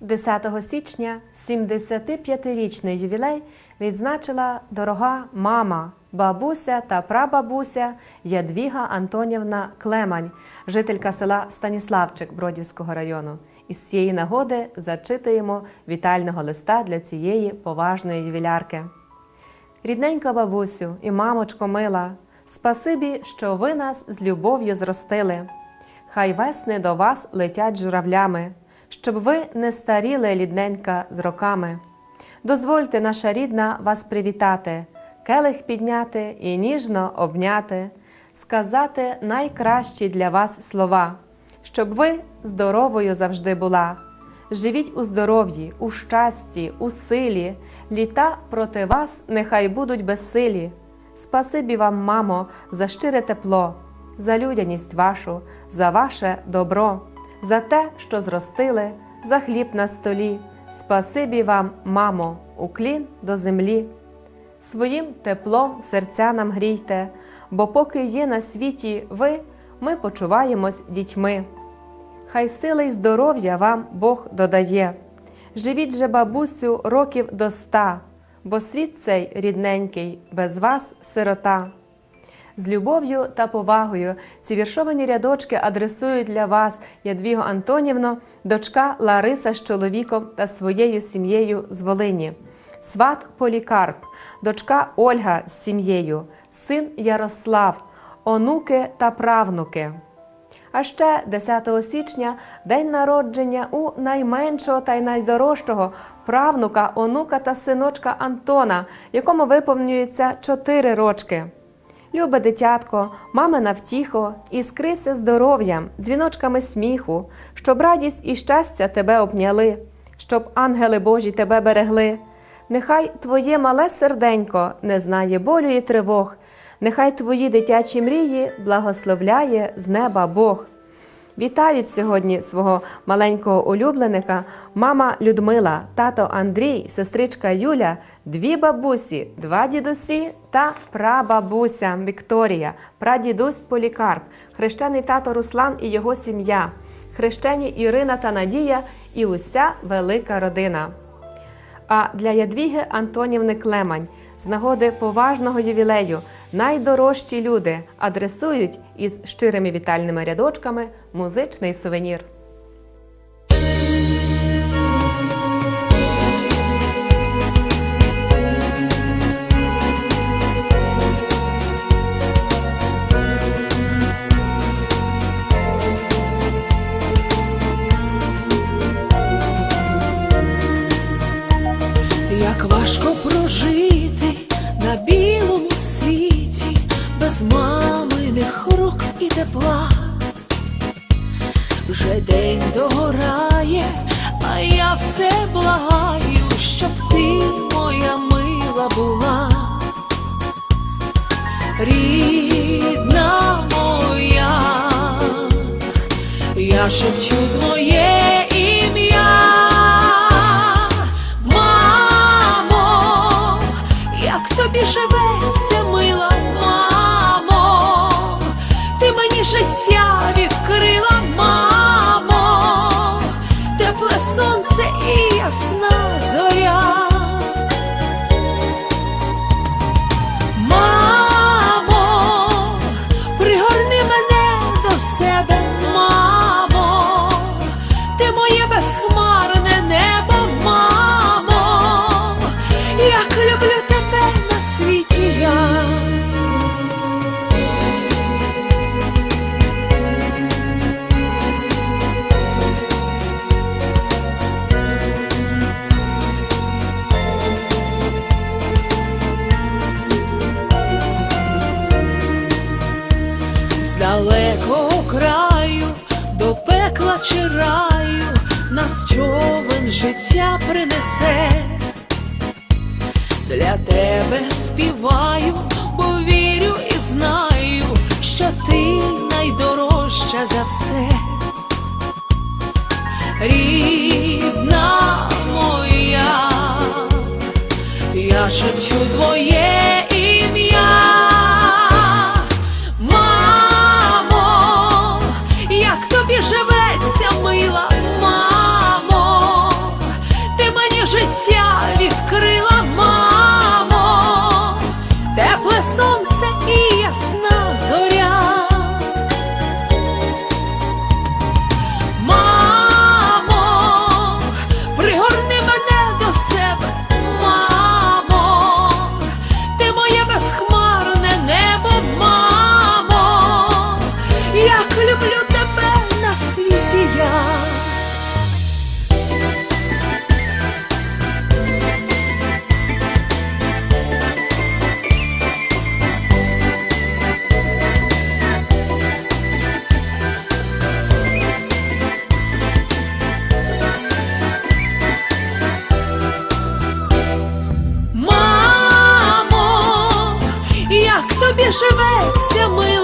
10 січня 75-річний ювілей відзначила дорога мама, бабуся та прабабуся Ядвіга Антонівна Клемань, жителька села Станіславчик Бродівського району. Із цієї нагоди зачитуємо вітального листа для цієї поважної ювілярки. Рідненька бабусю і мамочко мила, спасибі, що ви нас з любов'ю зростили. Хай весни до вас летять журавлями, щоб ви не старіли лідненька з роками. Дозвольте, наша рідна, вас привітати, келих підняти і ніжно обняти, сказати найкращі для вас слова, щоб ви здоровою завжди була. Живіть у здоров'ї, у щасті, у силі, літа проти вас нехай будуть безсилі. Спасибі вам, мамо, за щире тепло, за людяність вашу, за ваше добро, за те, що зростили, за хліб на столі. Спасибі вам, мамо, уклін до землі. Своїм теплом серця нам грійте, бо поки є на світі ви, ми почуваємось дітьми. Хай сили й здоров'я вам Бог додає. Живіть же, бабусю, років до ста, бо світ цей рідненький, без вас сирота. З любов'ю та повагою ці віршовані рядочки адресують для вас Ядвіго Антонівно, дочка Лариса з чоловіком та своєю сім'єю з Волині, сват Полікарп, дочка Ольга з сім'єю, син Ярослав, онуки та правнуки. А ще 10 січня день народження у найменшого та й найдорожчого правнука, онука та синочка Антона, якому виповнюється 4 рочки. Любе дитятко, мамина втіхо, іскрися здоров'ям, дзвіночками сміху, щоб радість і щастя тебе обняли, щоб ангели Божі тебе берегли. Нехай твоє мале серденько не знає болю і тривог, нехай твої дитячі мрії благословляє з неба Бог. Вітають сьогодні свого маленького улюбленика мама Людмила, тато Андрій, сестричка Юля, дві бабусі, два дідусі та прабабуся Вікторія, прадідусь Полікарп, хрещений тато Руслан і його сім'я, хрещені Ірина та Надія і уся велика родина. А для Ядвіги Антонівни Клемань з нагоди поважного ювілею найдорожчі люди адресують із щирими вітальними рядочками музичний сувенір. Маминих рук і тепла. Вже день догорає, а я все благаю, щоб ти моя мила була. Рідна моя, я шепчу твоє ім'я. Мамо, як тобі живеться, ясна зоря. Мамо, пригорни мене до себе, мамо, ти моє безхмарне небо, краю до пекла чи раю нас човен життя принесе. Для тебе співаю, бо вірю і знаю, живеться, мила